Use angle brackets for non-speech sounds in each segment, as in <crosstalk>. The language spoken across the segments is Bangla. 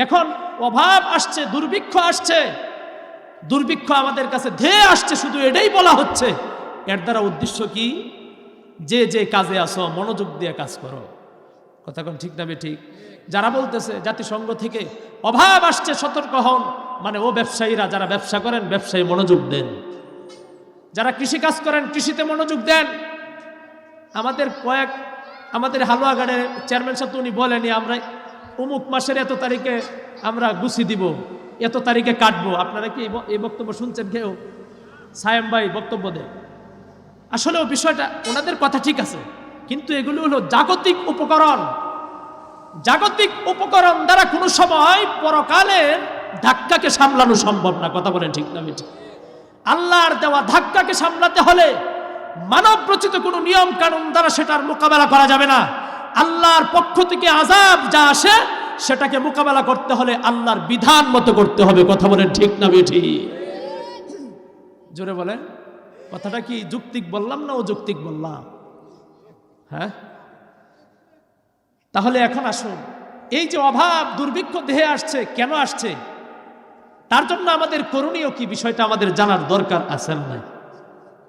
এখন অভাব আসছে, দুর্ভিক্ষ আসছে। দুর্ভিক্ষ আমাদের কাছে ধেয়ে আসছে, শুধু এটাই বলা হচ্ছে। এর দ্বারা উদ্দেশ্য কি? যে যে কাজে আসো, মনোযোগ দিয়ে কাজ করো। কথা কোন ঠিক না ঠিক? যারা বলতেছে, জাতিসংঘ থেকে অভাব আসছে, সতর্ক হন। মানে ও ব্যবসায়ীরা, যারা ব্যবসা করেন, ব্যবসায়ী মনোযোগ দেন। যারা কৃষি কাজ করেন, কৃষিতে মনোযোগ দেন। আমাদের কয়েক, আমাদের হালুয়াঘাটের চেয়ারম্যান সাহেব উনি বলেনি আমরা অমুক মাসের এত তারিখে আমরা গুছি দিব, এত তারিখে কাটবো। আপনারা কি এই বক্তব্য শুনছেন কেউ? সায়েম ভাই, বক্তব্য দেন। আসলেও বিষয়টা ওনাদের কথা ঠিক আছে, কিন্তু এগুলো হলো জাগতিক উপকরণ। জাগতিক উপকরণ দ্বারা কোনো সময় পরকালের ধাক্কাকে সামলানো সম্ভব না। কথা বলেন ঠিক না ঠিক। আল্লাহর দেওয়া ধাক্কাকে সামলাতে হলে মানব রচিত কোনো নিয়ম কানুন দ্বারা সেটার মোকাবেলা করা যাবে না। আল্লাহর পক্ষ থেকে আজাব যা আসে, সেটাকে মোকাবেলা করতে হলে আল্লাহর বিধান মতো করতে হবে। কথা বলেন ঠিক না বেঠি? জোরে বলেন। কথাটা কি যুক্তিক বললাম না অযৌক্তিক বললাম? হ্যাঁ? তাহলে এখন আসুন। এই যে অভাব, দুর্ভিক্ষ দেহে আসছে, কেন আসছে? তার জন্য আমাদের করণীয় কি? বিষয়টা আমাদের জানার দরকার আছে না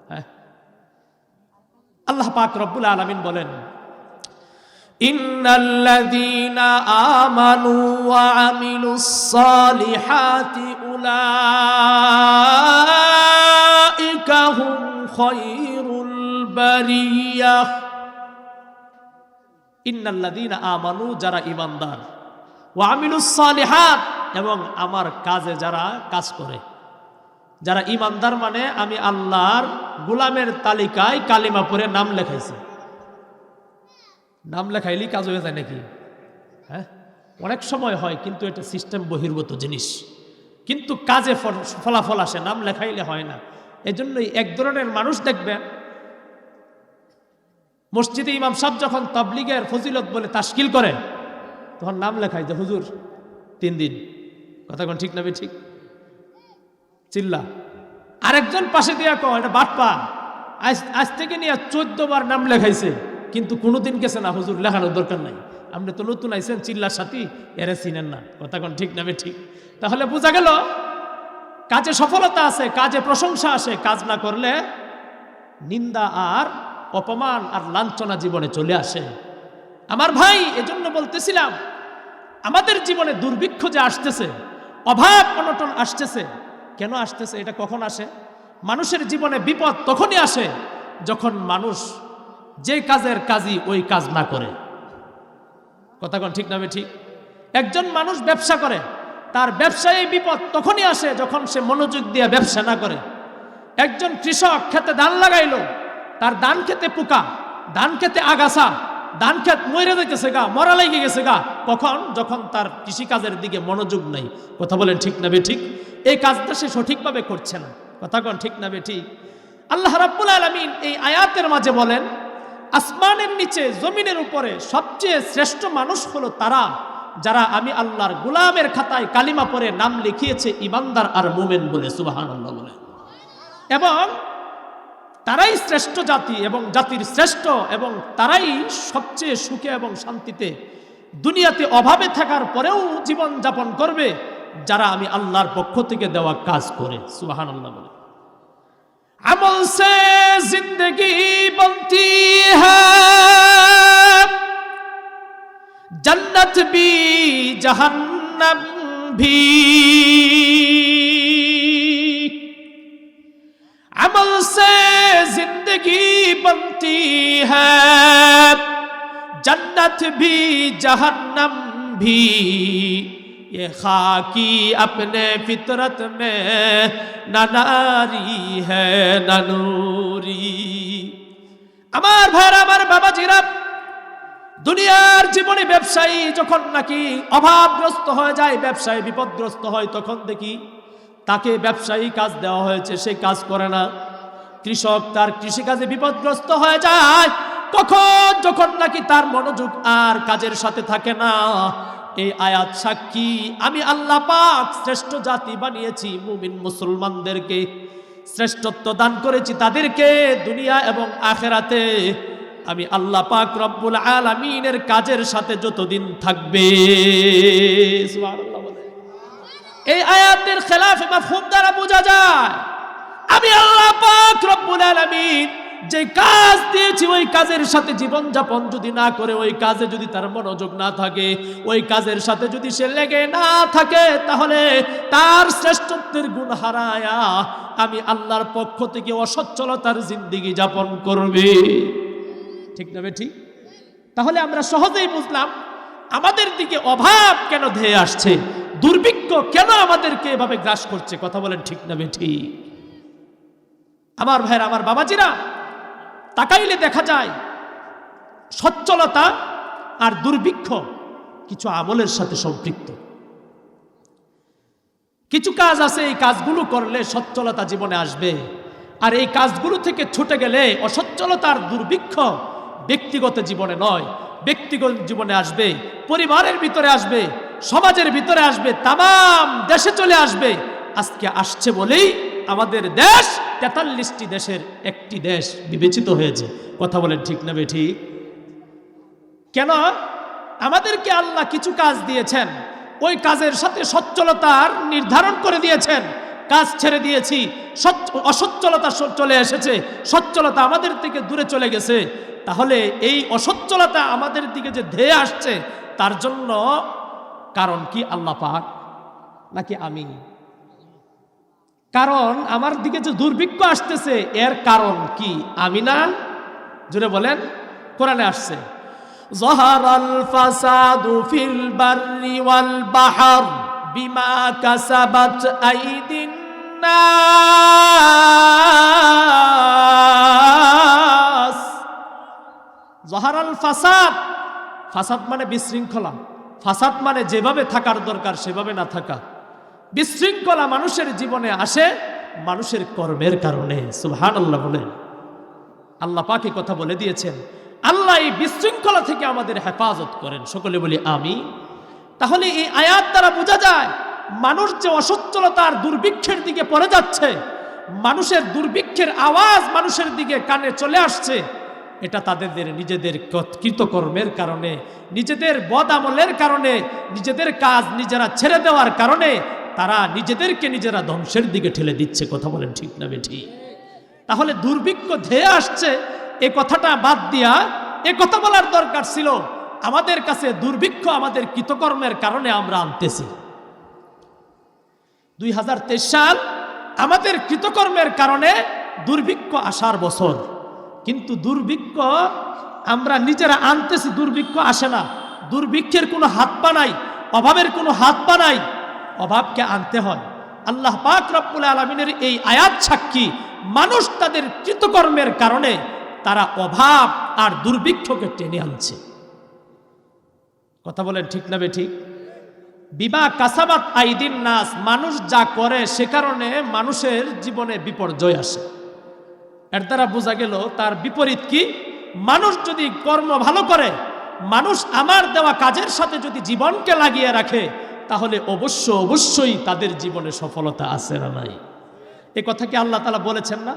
হ্যাঁ? আল্লাহ পাক রব্বুল আলামিন বলেন ইন্নাল্লাযীনা আমানু ওয়া সালিহাতি উলাইকা হুম খায়রুল বারিয়াহ ইন্নাল্লাযীনা আমানু, যারা ইমানদার ও আমিলুস সালিহাত এবং আমার কাজে যারা কাজ করে। যারা ইমানদার মানে আমি আল্লাহর গোলামের তালিকায় কালিমাপুরে নাম লেখাইছি। নাম লেখাইলেই কাজ হয়ে যায় নাকি? হ্যাঁ? অনেক সময় হয়, কিন্তু এটা সিস্টেম বহির্ভূত জিনিস। কিন্তু কাজে ফলাফল আসে, নাম লেখাইলে হয় না। এই জন্যই এক ধরনের মানুষ দেখবেন, মসজিদে ইমাম সাহেব যখন তাবলিগের ফজিলত বলে তাশকিল করে, তখন নাম লেখায় যে, হুজুর, তিন দিন। কথা কোন ঠিক না ঠিক? চিল্লা। আরেকজন পাশে দিয়া কো এটা বাটপা। আজ আজ থেকে নিয়ে চোদ্দ বার নাম লেখাইছে। কিন্তু কোনোদিন গেছে না, হুজুর, লেখানোর দরকার নাই। আপনি তো নতুন আইছেন, চিল্লার সাথী, এরে চিনেন না। কথা কোন ঠিক না বে ঠিক তাহলে বোঝা গেল, কাজে সফলতা আছে, কাজে প্রশংসা আসে, কাজ না করলে নিন্দা আর অপমান আর লাঞ্ছনা জীবনে চলে আসে। আমার ভাই, এজন্য বলতেছিলাম, আমাদের জীবনে দুর্ভিক্ষ যে আসতেছে, অভাব অনটন আসতেছে, কেন আসতেছে, এটা কখন আসে? মানুষের জীবনে বিপদ তখনই আসে যখন মানুষ যে কাজের কাজই ওই কাজ না করে। কথা কোন ঠিক না ঠিক? একজন মানুষ ব্যবসা করে, তার ব্যবসায় বিপদ তখনই আসে যখন সে মনোযোগ দিয়ে ব্যবসা না করে। একজন কৃষক খেতে ধান লাগাইলো, তার ধান খেতে পোকা, ধান খেতে আগাছা, ধান ক্ষেত মরে যাইতেছে গা, মরা লেগে গেছে গা। কখন? যখন তার কৃষিকাজের দিকে মনোযোগ নাই। কথা বলেন ঠিক না ঠিক? এই কাজটা সে সঠিকভাবে করছে না। কথা কন ঠিক না ঠিক? আল্লাহ রাব্বুল আলামিন এই আয়াতের মাঝে বলেন আসমানের নিচে, জমিনের উপরে সবচেয়ে শ্রেষ্ঠ মানুষ হলো তারা, যারা আমি আল্লাহর গোলামের খাতায় কালিমা পরে নাম লিখিয়েছে ইমানদার আর মোমেন বলে সুবাহান বলে। এবং তারাই শ্রেষ্ঠ জাতি এবং জাতির শ্রেষ্ঠ এবং তারাই সবচেয়ে সুখে এবং শান্তিতে দুনিয়াতে অভাবে থাকার পরেও জীবন যাপন করবে, যারা আমি আল্লাহর পক্ষ থেকে দেওয়া কাজ করে সুবাহান আল্লাহ বলে। আমল সে জিন্দগি বন্তি জন্নত বি জাহান্নম ভি। আমল সে জিন্দগি বন্তি হন্নত ভি জাহান্নম ভি। یہ خاکی اپنے فطرت میں نہ ناری ہے نہ نوری আমার ভাইরা আমার বাবা জিরা দুনিয়ার জীবনে ব্যবসায়ী যখন নাকি অভাবগ্রস্ত হয়ে যায় ব্যবসায় বিপদগ্রস্ত হয় তখন দেখি তাকে ব্যবসায়ী কাজ দেওয়া হয়েছে সে কাজ করে না। কৃষক তার কৃষিকাজে বিপদগ্রস্ত হয়ে যায়। কখন, যখন নাকি তার মনোযোগ আর কাজের সাথে থাকে না এই আয়াত সাক্ষী। আমি আল্লাহ পাক শ্রেষ্ঠ জাতি বানিয়েছি, মুমিন মুসলমানদেরকে শ্রেষ্ঠত্ব দান করেছি তাদেরকে দুনিয়া এবং আখেরাতে। আমি আল্লাহ পাক রব্বুল আলামিনের কাজের সাথে যতদিন থাকবে। এই আয়াতের খেলাফে মাফহুম দ্বারা বোঝা যায়। আমি আল্লাহ পাক রব্বুল আলামিন যে কাজ দিয়েছি, ওই কাজের সাথে জীবন যাপন যদি না করে, ওই কাজে যদি তার মনোযোগ না থাকে, ওই কাজের সাথে যদি সে লেগে না থাকে, তাহলে তার শ্রেষ্ঠত্বের গুণ হারায়া আমি আল্লাহর পক্ষ থেকে অসচ্ছলতার জিন্দিগি যাপন করবে। ঠিক না ঠিক? তাহলে আমরা সহজেই বুঝলাম, আমাদের দিকে অভাব কেন ধেয়ে আসছে? দুর্ভিক্ষ কেন আমাদেরকে এভাবে গ্রাস করছে? কথা বলেন ঠিক না ঠিক? আমার ভাইয়ের, আমার বাবাজিরা তাকাইলে দেখা যায় সচ্ছলতা আর দুর্ভিক্ষ কিছু আমলের সাথে সম্পৃক্ত। কিছু কাজ আছে, এই কাজগুলো করলে সচ্ছলতা জীবনে আসবে। আর এই কাজগুলো থেকে ছুটে গেলে অসচ্ছলতার দুর্ভিক্ষ ব্যক্তিগত জীবনে নয়, ব্যক্তিগত জীবনে আসবে, পরিবারের ভিতরে আসবে, সমাজের ভিতরে আসবে তাম দেশে চলে আসবে, আজকে আসছে বলেই আমাদের দেশ, তেতাল্লিশটি দেশের একটি দেশ বিবেচিত হয়েছে। কথা বলেন ঠিক না বে ঠিক? কেন? আমাদেরকে আল্লাহ কিছু কাজ দিয়েছেন। ওই কাজের সাথে সচ্ছলতার নির্ধারণ করে দিয়েছেন। কাজ ছেড়ে দিয়েছি। সচ্ছ- অসচ্ছলতা চলে এসেছে। সচ্ছলতা আমাদের থেকে দূরে চলে গেছে। তাহলে এই অসচ্ছলতা আমাদের দিকে যে ধেয়ে আসছে, তার জন্য কারণ কি আল্লাহ পাক? নাকি আমি? কারণ আমার দিকে যে দুর্ভিক্ষ আসতেছে, এর কারণ কি? আমি না? জুড়ে বলেন, কোরআনে আসছে, জহার আল বিমা আল ফাসাদ ফাসাদ মানে বিশৃঙ্খলা। ফাসাদ মানে যেভাবে থাকার দরকার, সেভাবে না থাকা। বিশৃঙ্খলা মানুষের জীবনে আসে মানুষের কর্মের কারণে। সুহান আল্লাহ বলেন। আল্লাহ পাকে কথা বলে দিয়েছেন, আল্লাহ এই বিশৃঙ্খলা থেকে আমাদের হেফাজত করেন। সকলে বলি আমি তাহলে এই আয়াত দ্বারা বোঝা যায়, মানুষ যে অসচ্ছলতার দুর্ভিক্ষের দিকে পড়ে যাচ্ছে, মানুষের দুর্ভিক্ষের আওয়াজ মানুষের দিকে কানে চলে আসছে, এটা তাদের নিজেদের কত- কৃতকর্মের কারণে, নিজেদের বদ আমলের কারণে, নিজেদের কাজ নিজেরা ছেড়ে দেওয়ার কারণে তারা নিজেদেরকে নিজেরা ধ্বংসের দিকে ঠেলে দিচ্ছে, কথা বলেন ঠিক না ঠিক তাহলে দুর্ভিক্ষ ধেয়ে আসছে, এ কথাটা বাদ দিয়া এ কথা বলার দরকার ছিল, আমাদের কাছে দুর্ভিক্ষ আমাদের কৃতকর্মের কারণে আমরা আনতেছি। দুই হাজার তেইশ সাল আমাদের কৃতকর্মের কারণে দুর্ভিক্ষ আসার বছর, কিন্তু দুর্ভিক্ষ আমরা নিজেরা আনতেছি, দুর্ভিক্ষ আসে না। দুর্ভিক্ষের কোনো হাত পা নাই, অভাবের কোনো হাত পা নাই অভাবকে আনতে হয়। আল্লাহ পাক রব্বুল আলমিনের এই আয়াত সাক্ষী মানুষ তাদের কৃতকর্মের কারণে তারা অভাব আর দুর্ভিক্ষকে টেনে আনছে। কথা বলেন ঠিক না ঠিক? বিমা কাসাবাত আইদিন নাস, মানুষ যা করে সে কারণে মানুষের জীবনে বিপর্যয় আসে। এর দ্বারা বোঝা গেল তার বিপরীত কি? মানুষ যদি কর্ম ভালো করে, মানুষ আমার দেওয়া কাজের সাথে যদি জীবনকে লাগিয়ে রাখে তাহলে অবশ্য অবশ্যই তাদের জীবনে সফলতা আছে না নাই এ কথা কি আল্লাহ তালা বলেছেন না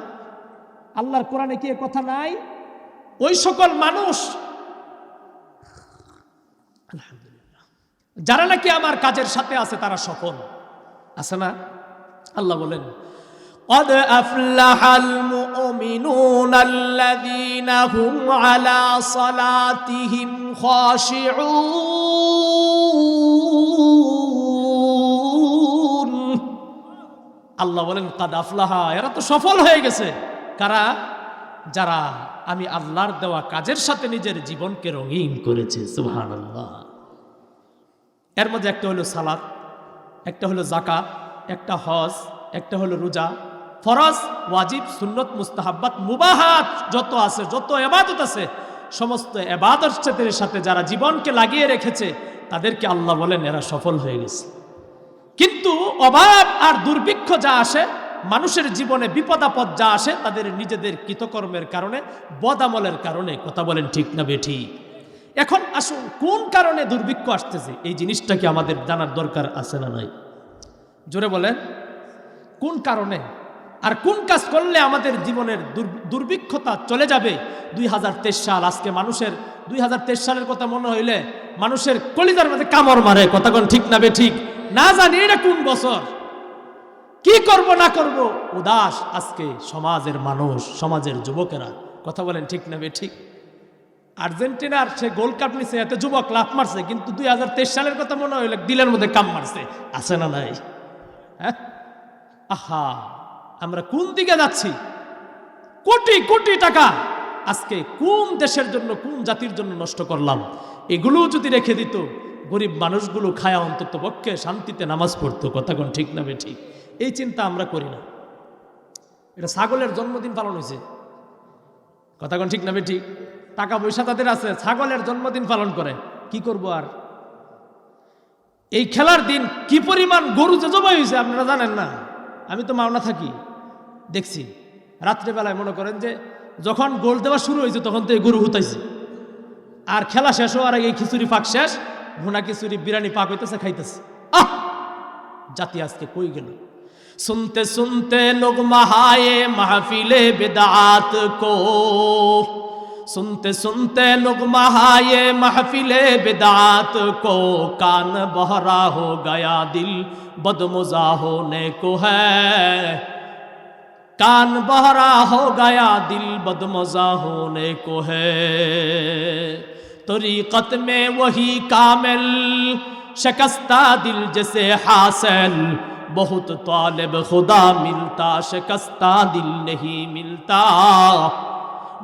আল্লাহর কোরআনে কি এ কথা নাই ওই সকল মানুষ আলহামদুলিল্লাহ যারা নাকি আমার কাজের সাথে আছে তারা সফল আছে না আল্লাহ বলেন قد أفلح المؤمنون الذين هم على صلاتهم خاشعون আল্লাহ বলেন, কাদ আফলাহা এরা তো সফল হয়ে গেছে। কারা? যারা আমি আল্লাহর দেওয়া কাজের সাথে নিজের জীবনকে রঙিন করেছে সুহান আল্লাহ এর মধ্যে একটা হলো সালাত, একটা হলো জাকাত একটা হজ, একটা হলো রোজা। ফরজ, ওয়াজিব, সুন্নত, মুস্তাহাব্বাত, মুবাহাত, যত আছে, যত এবাদত আছে, সমস্ত এবাদতের সাথে যারা জীবনকে লাগিয়ে রেখেছে, তাদেরকে আল্লাহ বলেন, এরা সফল হয়ে গেছে। কিন্তু অভাব আর দুর্ভিক্ষ যা আসে, মানুষের জীবনে বিপদাপদ যা আসে, তাদের নিজেদের কৃতকর্মের কারণে বদামলের কারণে, কথা বলেন ঠিক না বেঠি? এখন আসুন, কোন কারণে দুর্ভিক্ষ আসতেছে? এই জিনিসটা কি আমাদের জানার দরকার আছে না নাই? জোরে বলেন, কোন কারণে? আর কোন কাজ করলে আমাদের জীবনের দুর্ভিক্ষতা চলে যাবে? দুই হাজার তেইশ সাল, আজকে মানুষের, দুই হাজার তেইশ সালের কথা মনে হইলে মানুষের কলিজার মধ্যে কামড় মারে, কথা কোন ঠিক না বে ঠিক? না জানি এটা কোন বছর। কি করব, না করব? উদাস আজকে সমাজের মানুষ, সমাজের যুবকেরা। কথা বলেন ঠিক না ঠিক? আর্জেন্টিনার সে গোল কাপ নিছে, এত যুবক লাফ মারছে, কিন্তু দুই হাজার তেইশ সালের কথা মনে হইলে, দিলের মধ্যে কাম মারছে। আছে না নাই? হ্যাঁ? আহা, আমরা কোন দিকে যাচ্ছি? কোটি কোটি টাকা আজকে কোন দেশের জন্য, কোন জাতির জন্য নষ্ট করলাম? এগুলো যদি রেখে দিত গরিব মানুষগুলো খায়া অন্তত পক্ষে শান্তিতে নামাজ পড়তো, কথা কোন ঠিক না ঠিক এই চিন্তা আমরা করি না। এটা ছাগলের জন্মদিন পালন হয়েছে। কথা কোন ঠিক না ঠিক টাকা পয়সা তাদের আছে, ছাগলের জন্মদিন পালন করে। কি করব আর? এই খেলার দিন কি পরিমাণ গরু যে জবাই হয়েছে আপনারা জানেন না? আমি তো মাওনা থাকি, দেখছি। রাত্রেবেলায় মনে করেন যে যখন গোল দেওয়া শুরু হয়েছে তখন তো এই গরু হুতাইছে। আর খেলা শেষ হওয়ার আগে খিচুড়ি পাক শেষ ভুনা খিচুড়ি বিরিয়ানি পাক হইতেছে খাইতেছে আহ জাতি আজকে কই গেল सुनते सुनते लोग महाए महफिले बिदात को सुनते सुनते लोग महाए महफिले बिदात को कान बहरा हो गया दिल बदमजा होने को है कान बहरा हो गया दिल बदमजा होने को है तरीकत में वही कामिल शिकस्ता दिल जैसे हासिल बहुत तालिब खुदा मिलता शिकस्ता दिल नहीं मिलता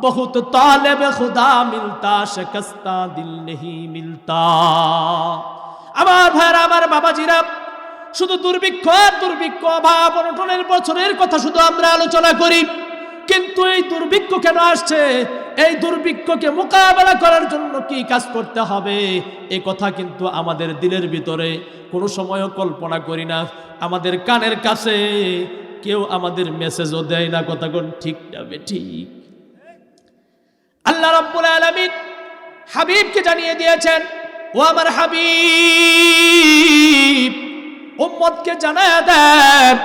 बहुत तालिब खुदा मिलता शिकस्ता दिल नहीं मिलता আমার ভাইরা আমার বাবাজিরা শুধু দুর্ভিক্ষ আর দুর্ভিক্ষ অভাব অনটনের বছরের কথা শুধু আমরা আলোচনা করি কিন্তু এই দুর্ভিক্ষ কেন আসছে? এই দুর্ভিক্ষকে মোকাবেলা করার জন্য কি কাজ করতে হবে? এ কথা কিন্তু আমাদের দিলের ভিতরে কোনো সময়ও কল্পনা করি না। আমাদের কানের কাছে কেউ আমাদের মেসেজও দেয় না। কথা কোন ঠিক যাবে ঠিক? আল্লাহ রাব্বুল আলামিন হাবিবকে জানিয়ে দিয়েছেন, ও আমার হাবিব, উম্মতকে জানায় দেন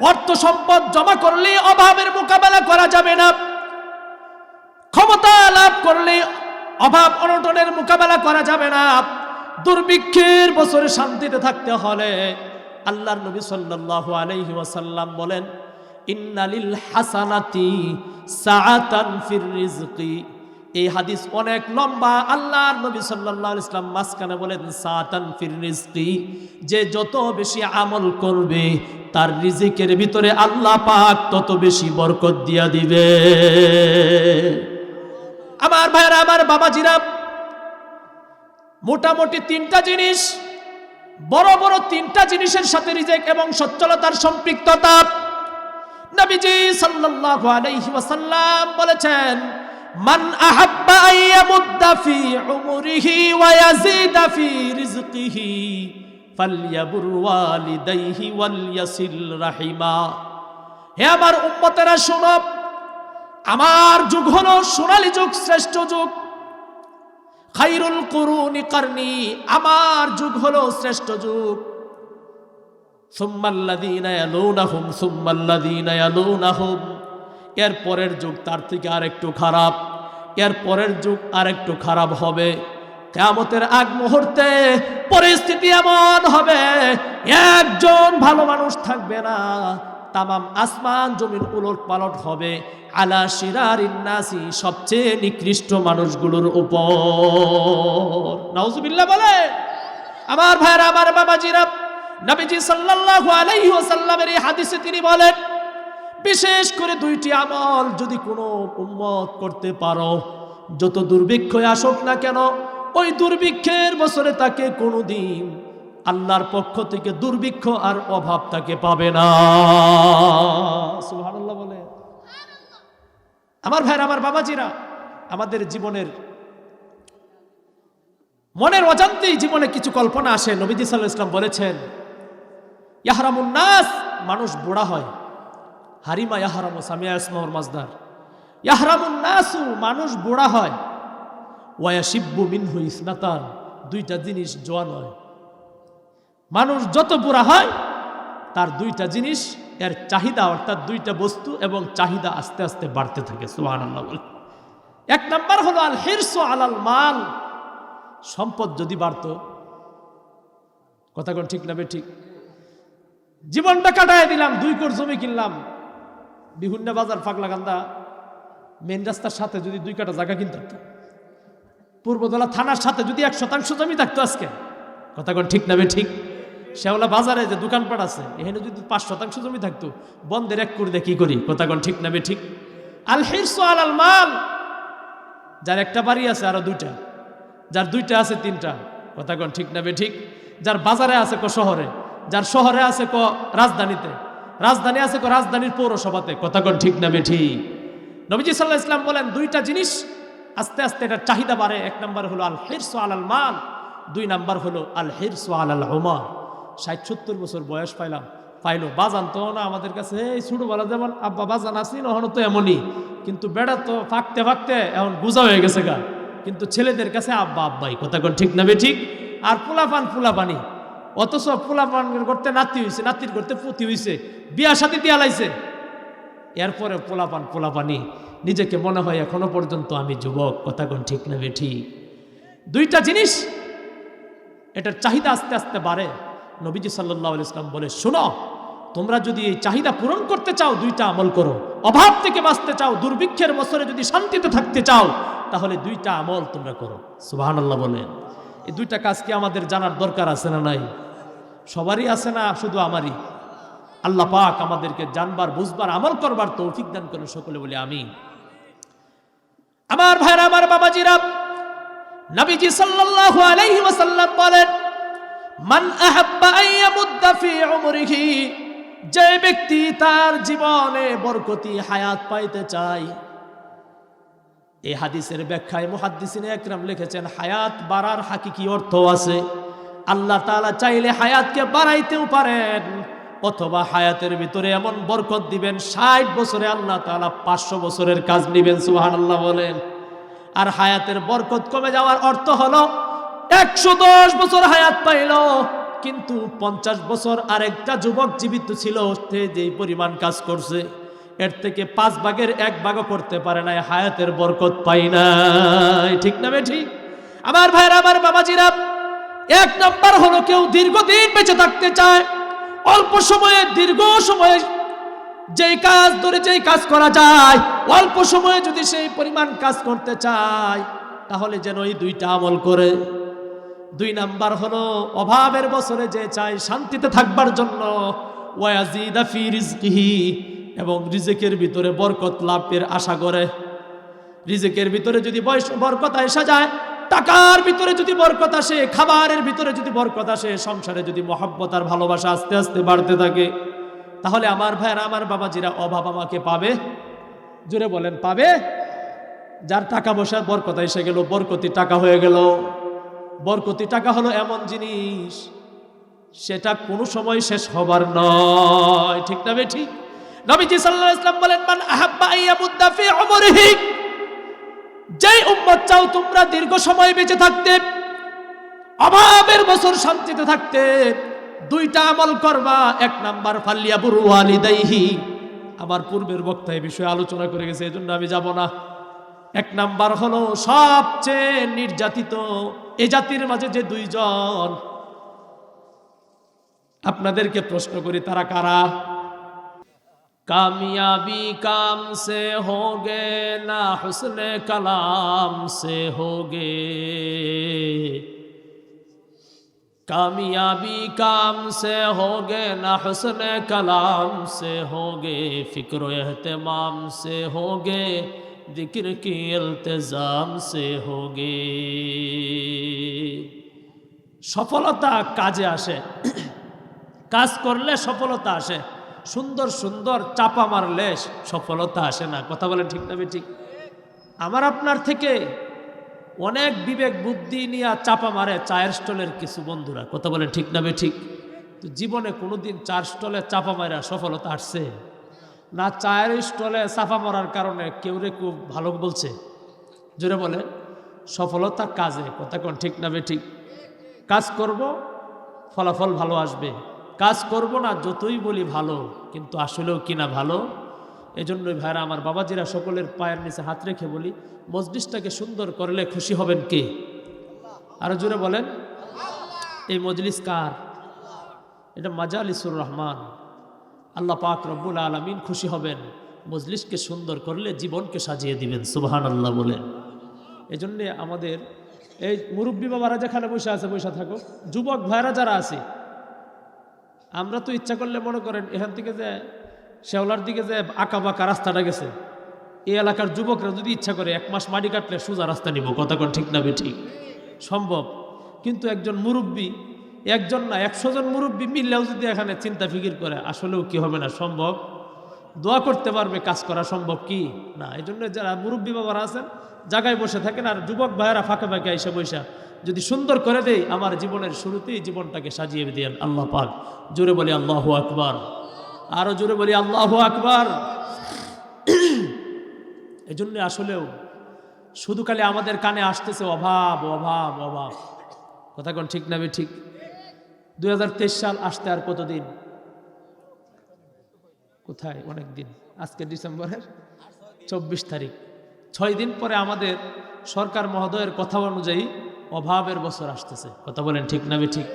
অর্থ সম্পদ জমা করলে অভাবের মোকাবেলা করা যাবে না। ক্ষমতা লাভ করলে অভাব অনটনের মোকাবেলা করা যাবে না। দুর্ভিক্ষের বছরে শান্তিতে থাকতে হলে আল্লাহর নবী সাল্লাল্লাহু আলাইহি ওয়াসাল্লাম বলেন, ইন্নালিল হাসানাতি সাআতান ফির রিজকি। এই হাদিস অনেক লম্বা। আল্লাহ নবী আলাইহি ইসলাম মাঝখানে বলেন সাআতান ফির রিজকি যে যত বেশি আমল করবে, তার রিজিকের ভিতরে আল্লাহ পাক তত বেশি বরকত দিয়া দিবে। আমার ভাইরা আমার বাবা বাবাজিরা, মোটামুটি তিনটা জিনিস, বড় বড় তিনটা জিনিসের সাথে রিজেক এবং সচ্ছলতার সম্পৃক্ততা। নবীজি সাল্লাল্লাহু আলাইহি ওয়াসাল্লাম বলেছেন মান আহাব্বা আইয়ামুদ্দা ফি উমরিহি ওয়া ইয়াজিদা ফি রিজকিহি ফালইয়াবুর ওয়ালিদাইহি ওয়াল ইয়াসিল রাহিমা। হে আমার উম্মতেরা, শোনো, আমার যুগ হলো সোনালী যুগ, শ্রেষ্ঠ যুগ। খাইরুল কুরুনি কারনি, আমার যুগ হলো শ্রেষ্ঠ যুগ। সুম্মাল্লাযীনা ইয়ালুনাহুম সুম্মাল্লাযীনা ইয়ালুনাহুম। এর পরের যুগ তার থেকে আর একটু খারাপ, এর পরের যুগ আরেকটু খারাপ হবে। কেয়ামতের আগ মুহূর্তে পরিস্থিতি এমন হবে, একজন ভালো মানুষ থাকবে না, তামাম আসমান জমিন উলট পালট হবে। আলা শিরার ইন্নাসি সবচেয়ে নিকৃষ্ট মানুষগুলোর উপর। নাউজুবিল্লাহ বলে, আমার ভাইরা আমার বাবাজিরা, নবীজি সাল্লাল্লাহু আলাইহি ওয়াসাল্লামের এই হাদিসে তিনি বলেন বিশেষ করে দুইটি আমল যদি কোনো উম্মত করতে পারো, যত দুর্ভিক্ষই আসুক না কেন, ওই দুর্ভিক্ষের বছরে তাকে কোনোদিন আল্লাহর পক্ষ থেকে দুর্ভিক্ষ আর অভাব তাকে পাবে না। বলে। আমার ভাইরা, আমার বাবাজিরা, আমাদের জীবনের মনের অজান্তেই জীবনে কিছু কল্পনা আসে। নবীজি সাল্লাহ ইসলাম বলেছেন, ইয়াহারামুন নাস মানুষ বুড়া হয়। হারিমা ইয়াহারামু, সামিয়া ইসমাউর মাজদার ইয়াহারামুন নাসু, মানুষ বুড়া হয়। ওয়া শিব্বু মিনহু ইসনাতান, দুইটা জিনিস জোয়ান হয়। মানুষ যত বুড়া হয়, তার দুইটা জিনিস, এর চাহিদা অর্থাৎ দুইটা বস্তু এবং চাহিদা আস্তে আস্তে বাড়তে থাকে সুহান আল্লাহ এক নাম্বার হলো আল হিরসো আলাল মাল। সম্পদ যদি বাড়তো, কথা কোন ঠিক না ঠিক? জীবনটা কাটায় দিলাম, দুই কোর জমি কিনলাম। বিভিন্ন বাজার ফাঁকলা কান্দা মেন রাস্তার সাথে যদি দুই কাটা জায়গা কিনতে হতো। পূর্বদলা থানার সাথে যদি এক শতাংশ জমি থাকতো আজকে। কথা কোন ঠিক না বে ঠিক? শেওলা বাজারে যে দোকানপাট আছে, এখানে যদি পাঁচ শতাংশ জমি থাকতো, বন্ধের এক করে কি করি। কথা কোন ঠিক না বে ঠিক? আল হিরসো আল মাল, যার একটা বাড়ি আছে আরও দুইটা, যার দুইটা আছে তিনটা। কথা কোন ঠিক না বে ঠিক? যার বাজারে আছে ক শহরে, যার শহরে আছে ক রাজধানীতে রাজধানী আছে রাজধানীর পৌরসভাতে। কথা কোন ঠিক না ঠিক নবীজি সাল্লাহ ইসলাম বলেন, দুইটা জিনিস আস্তে আস্তে এটার চাহিদা বাড়ে। এক নম্বর হলো আল হিরস আল মাল, দুই নাম্বার হলো আল হিরস আল ওমর ষাট সত্তর বছর বয়স পাইলাম। পাইলো, বাজান তো না আমাদের কাছে, এই ছোটবেলা যেমন আব্বা বাজান আসি নহনো তো এমনই। কিন্তু বেড়া তো ফাঁকতে ফাঁকতে এখন গুজা হয়ে গেছে গা। কিন্তু ছেলেদের কাছে আব্বা, আব্বাই। কথা কোন ঠিক না ঠিক আর পোলাপান পোলাপানি অথচ পোলাপান করতে নাতি হয়েছে নাতির করতে পুতি হয়েছে বিয়া সাথে দিয়া লাইছে। এরপরে পোলাপান পোলাপানি। নিজেকে মনে হয় এখনও পর্যন্ত আমি যুবক, কথা কোন ঠিক না ঠিক দুইটা জিনিস এটার চাহিদা আস্তে আস্তে বাড়ে। নবীজি সাল্লাহ ইসলাম বলে, শোনো, তোমরা যদি এই চাহিদা পূরণ করতে চাও, দুইটা আমল করো। অভাব থেকে বাঁচতে চাও, দুর্ভিক্ষের বছরে যদি শান্তিতে থাকতে চাও, তাহলে দুইটা আমল তোমরা করো। আল্লাহ বলেন। এই দুইটা কাজ কি আমাদের জানার দরকার আছে না নাই? সবারই আছে না, শুধু আমারই। আল্লাহ পাক আমাদেরকে জানবার, বুঝবার, আমল করবার তৌফিক দান করেন সকলে বলে আমি আমার ভাইরা, আমার বাবাজিরা, নবীজি সাল্লাল্লাহু আলাইহি ওয়াসাল্লাম বলেন, মান আহাব্বা আইয়ামুদ্দা ফি উমরিহি যে ব্যক্তি তার জীবনে বরকতি হায়াত পাইতে চায়। এই হাদিসের ব্যাখ্যায় মুহাদ্দিসিনে একরাম লিখেছেন, হায়াত বাড়ার হাকিকি অর্থ আছে। আল্লাহ তাআলা চাইলে হায়াতকে বাড়াইতেও পারেন, অথবা হায়াতের ভিতরে এমন বরকত দিবেন, ষাট বছরে আল্লাহ তাআলা পাঁচশো বছরের কাজ নিবেন, সুবহানাল্লাহ বলেন। আর হায়াতের বরকত কমে যাওয়ার অর্থ হলো, একশো দশ বছর হায়াত পাইল, কিন্তু পঞ্চাশ বছর আরেকটা যুবক জীবিত ছিল, সে যেই পরিমাণ কাজ করছে, এর থেকে পাঁচ ভাগের এক ভাগও করতে পারে নাই, হায়াতের বরকত পাই না ঠিক না ঠিক আমার ভাইরা আমার বাবাজিরা এক নাম্বার হলো কেউ দীর্ঘদিন বেঁচে থাকতে চায়, অল্প সময়ে, দীর্ঘ সময়ে যেই কাজ ধরে যেই কাজ করা যায়, অল্প সময়ে যদি সেই পরিমাণ কাজ করতে চায়, তাহলে যেন এই দুইটা আমল করে। দুই নাম্বার হলো অভাবের বছরে যে চায় শান্তিতে থাকবার জন্য এবং রিজেকের ভিতরে বরকত লাভের আশা করে। রিজেকের ভিতরে যদি বয়স বরকত আসা যায় টাকার ভিতরে যদি বরকত আসে, খাবারের ভিতরে যদি বরকত আসে, সংসারে যদি মহাব্বত আর ভালোবাসা আস্তে আস্তে বাড়তে থাকে, তাহলে আমার ভাইয়েরা, আমার বাবা বাবাজিরা অভাব আমাকে পাবে। জোরে বলেন, পাবে? যার টাকা পয়সার বরকত এসে গেল, বরকতি টাকা হয়ে গেল। বরকতি টাকা হলো এমন জিনিস, সেটা কোনো সময় শেষ হবার নয়। ঠিক না বে ঠিক? নবীজি সাল্লাল্লাহু আলাইহি ওয়াসাল্লাম বলেন, মান আহাব্বা আইয়ামুদ্দা ফি উমরিহি। যেই উম্মত চাও তোমরা দীর্ঘ সময় বেঁচে থাকতে, অভাবের বছর শান্তিতে থাকতে, দুইটা আমল করবা, এক নাম্বার ফাল্লিয়া বুরু আলিদাইহি আমার পূর্বের বক্তা এই বিষয়ে আলোচনা করে গেছে, এজন্য আমি যাব না। এক নাম্বার হলো সবচেয়ে নির্যাতিত এ জাতির মাঝে যে দুইজন। আপনাদেরকে প্রশ্ন করি, তারা কারা? कामयाबी काम से होगे ना हुस्न कलाम से होगे कामयाबी काम से होगे ना हुस्न कलाम से होगे फिक्र एहतमाम से होगे जिक्र की इल्तजाम से होगे সফলতা কাজে আসে কাজ করলে সফলতা আসে সুন্দর সুন্দর চাপা মারলে সফলতা আসে না। কথা বলে ঠিক না ঠিক? আমার আপনার থেকে অনেক বিবেক, বুদ্ধি নিয়ে চাপা মারে চায়ের স্টলের কিছু বন্ধুরা। কথা বলে ঠিক না ঠিক? তো জীবনে কোনোদিন চার স্টলে চাপা মারা সফলতা আসছে। না চায়ের স্টলে চাপা মারার কারণে কেউ রে খুব ভালো বলছে? জোরে বলে সফলতা কাজে, কথা কোন ঠিক না ঠিক? কাজ করব, ফলাফল ভালো আসবে। কাজ করব না, যতই বলি ভালো, কিন্তু আসলেও কিনা ভালো? এজন্যই ভাইরা, আমার বাবাজিরা সকলের পায়ের নিচে হাত রেখে বলি, মজলিসটাকে সুন্দর করলে খুশি হবেন কে? আরও জোরে বলেন। এই মজলিস কার? এটা মাজালিসুর রহমান। আল্লাহ পাক রব্বুল আলমিন খুশি হবেন। মজলিসকে সুন্দর করলে জীবনকে সাজিয়ে দিবেন সুবাহান আল্লাহ বলেন। এই জন্যে আমাদের এই মুরব্বী বাবারা যেখানে বসে আছে, বসে থাকো। যুবক ভাইরা যারা আছে আমরা তো ইচ্ছা করলে মনে করেন এখান থেকে যে শেওলার দিকে যে আঁকা বাঁকা রাস্তাটা গেছে, এই এলাকার যুবকরা যদি ইচ্ছা করে এক মাস মাটি কাটলে সোজা রাস্তা নিব, কথা কোন ঠিক না ঠিক সম্ভব। কিন্তু একজন মুরব্বী, একজন না, একশো জন মুরব্বী মিললেও যদি এখানে চিন্তা ফিকির করে, আসলেও কি হবে না? সম্ভব? দোয়া করতে পারবে, কাজ করা সম্ভব কি? না এই জন্য যারা মুরব্বী বাবারা আছেন, জায়গায় বসে থাকেন আর যুবক ভাইয়েরা ফাঁকে ফাঁকে এসে বৈশা যদি সুন্দর করে দেই, আমার জীবনের শুরুতেই জীবনটাকে সাজিয়ে দেন আল্লাহ পাক। জোরে বলি আল্লাহ আকবার। আরও জোরে বলি আল্লাহ আকবার। <clears throat> এই জন্য আসলেও শুধু খালি আমাদের কানে আসতেছে অভাব অভাব অভাব। কথা কোন ঠিক না ঠিক? দুই হাজার তেইশ সাল আসতে আর কতদিন? কোথায়? অনেক দিন। আজকে ডিসেম্বরের চব্বিশ তারিখ। ছয় দিন পরে আমাদের সরকার মহোদয়ের কথা অনুযায়ী অভাবের বছর আসতেছে। কথা বলেন ঠিক না ঠিক?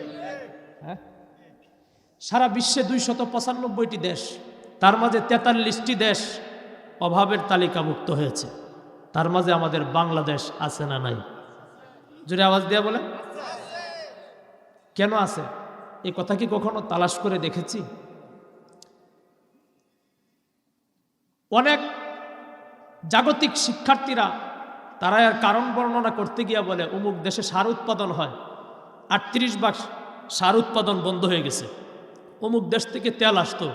হ্যাঁ? সারা বিশ্বে দুইশত পঁচানব্বইটি দেশ, তার মাঝে তেতাল্লিশটি দেশ অভাবের তালিকাভুক্ত হয়েছে। তার মাঝে আমাদের বাংলাদেশ আছে না নাই? জোরে আওয়াজ দেয়া বলে কেন আছে? এ কথা কি কখনো তালাশ করে দেখেছি? অনেক জাগতিক শিক্ষার্থীরা তারা এর কারণ বর্ণনা করতে গিয়া বলে, অমুক দেশে সার উৎপাদন হয়, আটত্রিশ ভাগ সার উৎপাদন বন্ধ হয়ে গেছে। অমুক দেশ থেকে তেল আসতো,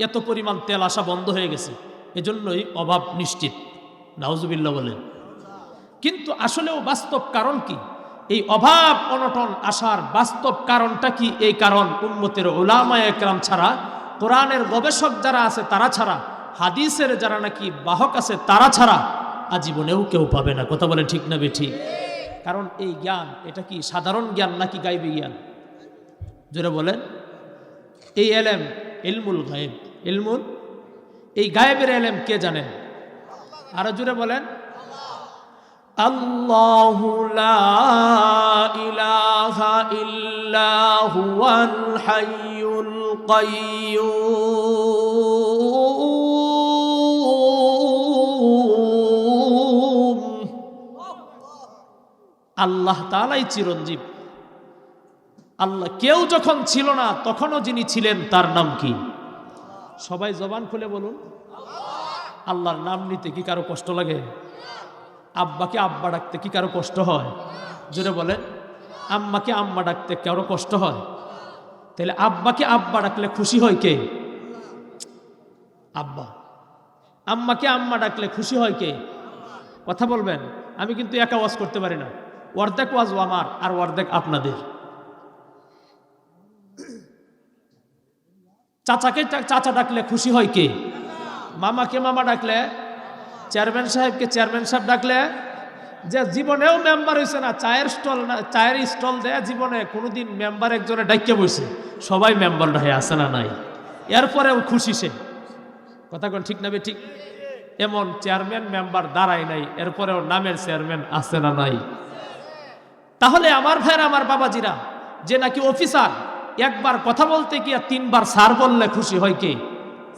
এত পরিমাণ তেল আসা বন্ধ হয়ে গেছে। এজন্যই অভাব নিশ্চিত। নাউজুবিল্লা বলেন। কিন্তু আসলেও বাস্তব কারণ কি? এই অভাব অনটন আসার বাস্তব কারণটা কি? এই কারণ উন্মতের ওলামায় একরাম ছাড়া, কোরআনের গবেষক যারা আছে তারা ছাড়া হাদিসের যারা নাকি বাহক আছে তারা ছাড়া আজীবনেও কেউ পাবে না কথা বলে ঠিক না বেঠি কারণ এই জ্ঞান এটা কি সাধারণ জ্ঞান নাকি গাইবি জ্ঞান জোরে বলেন এই এলেম ইলমুল গায়েব ইলমুল এই গায়েবের এলেম কে জানেন আরো জোরে বলেন الله لا إله إلا هو الحي القيوم আল্লাহ তালাই চিরঞ্জীব। আল্লাহ কেউ যখন ছিল না, তখনও যিনি ছিলেন, তার নাম কি? সবাই জবান খুলে বলুন। আল্লাহর নাম নিতে কি কারও কষ্ট লাগে? আব্বাকে আব্বা ডাকতে কি কারও কষ্ট হয়? জোরে বলেন। আম্মাকে আম্মা ডাকতে কারও কষ্ট হয়? তাহলে আব্বাকে আব্বা ডাকলে খুশি হয় কে? আব্বা। আম্মাকে আম্মা ডাকলে খুশি হয় কে? কথা বলবেন। আমি কিন্তু একা ওয়াজ করতে পারি না। অর্ধেক ওয়াজ আমার, আর অর্ধেক আপনাদের। চাচাকে চাচা ডাকলে খুশি হয় কে? মামাকে মামা ডাকলে? চেয়ারম্যান সাহেবকে চেয়ারম্যান সাহেব ডাকলে? যে জীবনেও মেম্বার হয়েছে না, চায়ের স্টল না, চায়ের স্টল দেয়া জীবনে কোনোদিন মেম্বার একজনে ডাইকে বসে সবাই মেম্বার হয়ে আসে না নাই? এরপরেও খুশি সে। কথা কোন ঠিক না ঠিক? এমন চেয়ারম্যান মেম্বার দাঁড়ায় নাই, এরপরেও নামের চেয়ারম্যান আছে না নাই? তাহলে আমার ভাইয়ের আমার বাবাজিরা, যে নাকি অফিসার, একবার কথা বলতে গিয়ে তিনবার স্যার বললে খুশি হয় কে?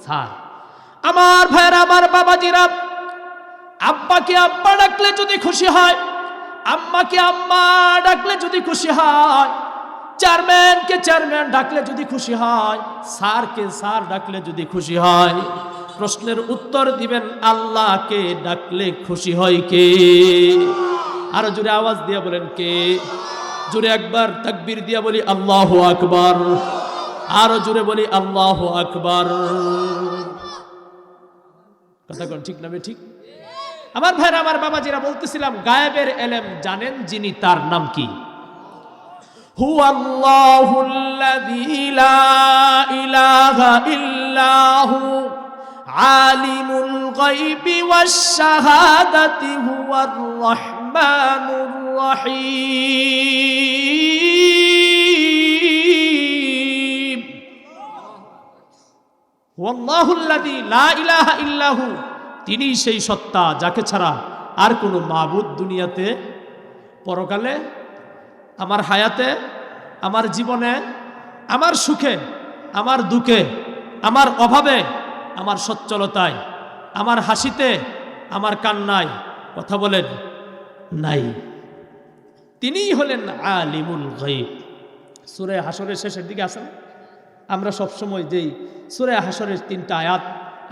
স্যার। আমার ভাইয়ের আমার বাবাজিরা, আব্বাকে আব্বা ডাকলে যদি খুশি হয়, আম্মাকে আম্মা ডাকলে যদি খুশি হয়, চেয়ারম্যানকে চেয়ারম্যান ডাকলে যদি খুশি হয়, স্যারকে স্যার ডাকলে যদি খুশি হয়, প্রশ্নের উত্তর দিবেন, আল্লাহকে ডাকলে খুশি হয় কে? আরও জোরে আওয়াজ দিয়া বলেন কে? জোরে একবার তাকবির দিয়া বলি, আল্লাহ আকবার। আরও জোরে বলি, আল্লাহ আকবার। কথা কন, ঠিক নামে ঠিক? আমার ভাইরা, আমার বাবাজিরা, বলতেছিলাম, গায়েবের এলেম জানেন যিনি, তার নাম কি? হু আল্লাহুল্লাযী লা ইল্লাহু, আলিমুল গায়বি ওয়াশ শাহাদাতি الرحمن الرحيم ওয়াল্লাহুল্লাযী লা ইলাহা ইল্লাহু তিনি সেই সত্তা যাকে ছাড়া আর কোনো মাবুদ দুনিয়াতে পরকালে আমার হায়াতে আমার জীবনে আমার সুখে আমার দুঃখে আমার অভাবে আমার সচ্ছলতায় আমার হাসিতে আমার কান্নায় কথা বলেন নাই। তিনিই হলেন আলিমুল গাইব সুরে হাসরের শেষের দিকে আসেন। আমরা সবসময় যেই সুরে হাসরের তিনটা আয়াত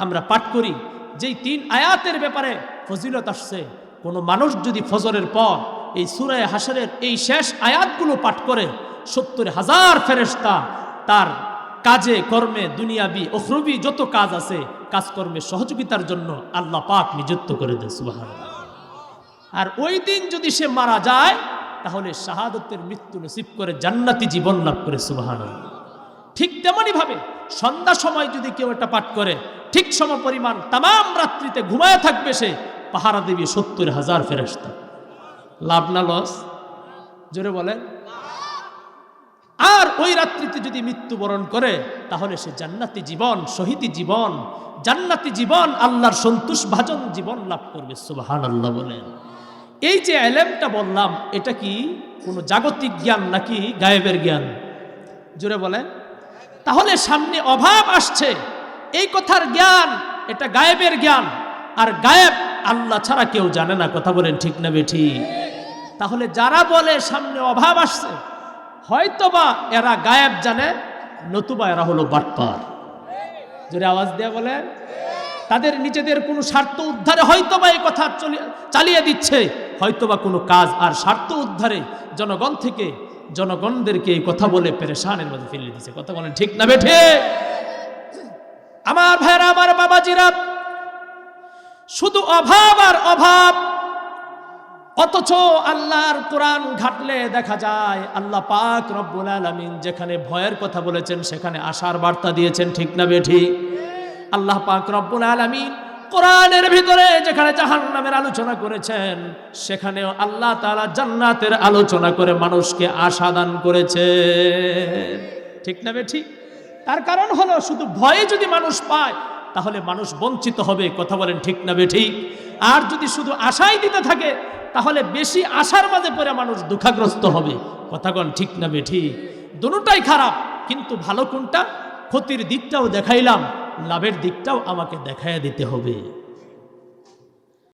আমরা পাঠ করি, যেই তিন আয়াতের ব্যাপারে ফজিলত আসছে, কোনো মানুষ যদি ফজরের পর এই সুরে হাসরের এই শেষ আয়াতগুলো পাঠ করে, সত্তর হাজার ফেরেস্তা তার কাজে, কর্মে, দুনিয়াবি অফরবি যত কাজ আছে, কাজকর্মে সহযোগিতার জন্য আল্লাহ পাক নিযুক্ত করে দেয় সুবাহ আর ওই দিন যদি সে মারা যায়, তাহলে শাহাদতের মৃত্যু নসিব করে জান্নাতি জীবন লাভ করে সুবাহান ঠিক তেমনই ভাবে সন্ধ্যা সময় যদি কেউ এটা পাঠ করে, ঠিক সম পরিমাণ তাম রাত্রিতে ঘুমায় থাকবে সে, পাহারা দেবী সত্তর হাজার ফেরস্তা লাভ না লস? জোরে বলেন। আর ওই রাত্রিতে যদি মৃত্যুবরণ করে, তাহলে সে জান্নাতি জীবন, শহীদি জীবন, জান্নাতি জীবন, আল্লাহর সন্তোষ ভাজন জীবন লাভ করবে সুবাহান আল্লাহ বলেন। এই যে এলেমটা বললাম, এটা কি কোনো জাগতিক জ্ঞান নাকি গায়েবের জ্ঞান? জোরে বলেন। তাহলে সামনে অভাব আসছে। এই কথার জ্ঞান, এটা গায়েবের জ্ঞান। আর গায়েব আল্লাহ ছাড়া কেউ জানে না, কথা বলেন ঠিক না বেঠি? তাহলে যারা বলে সামনে অভাব আসছে, হয়তোবা এরা গায়েব জানে, নতুবা এরা হলো বাটপার। জোরে আওয়াজ দেয়া বলে তাদের নিজেদের কোনো স্বার্থ উদ্ধারে হয়তোবা এই কথা চলি- চালিয়ে দিচ্ছে। হয়তোবা কোনো কাজ আর স্বার্থ উদ্ধারে জনগণ থেকে জনগণদেরকে এই কথা বলে পেরেশানের মধ্যে ফেলে দিচ্ছে কথা বলেন ঠিক না বেঠে? আমার ভাইরা আমার বাবাজিরা, শুধু অভাব আর অভাব, অথচ আল্লাহর কোরআন ঘাটলে দেখা যায় আল্লাহ পাক রব্বুল আলামিন যেখানে ভয়ের কথা বলেছেন সেখানে আশার বার্তা দিয়েছেন, ঠিক না বেঠি? আল্লাহ পাক রব্বুল আলামিন কোরআনের ভিতরে যেখানে জাহান নামের আলোচনা করেছেন, সেখানেও আল্লাহ তাআলা জান্নাতের আলোচনা করে মানুষকে আশা দান করেছে। ঠিক না বেঠি? তার কারণ হলো শুধু ভয়ে যদি মানুষ পায়, তাহলে মানুষ বঞ্চিত হবে, কথা বলেন ঠিক না বেঠি? আর যদি শুধু আশাই দিতে থাকে, তাহলে বেশি আশার মাঝে পড়ে মানুষ দুঃখাগ্রস্ত হবে কথাগণ ঠিক না বেঠি? দুটাই খারাপ, কিন্তু ভালো কোনটা? ক্ষতির দিকটাও দেখাইলাম। লাভের দিকটাও আমাকে দেখাইয়া দিতে হবে।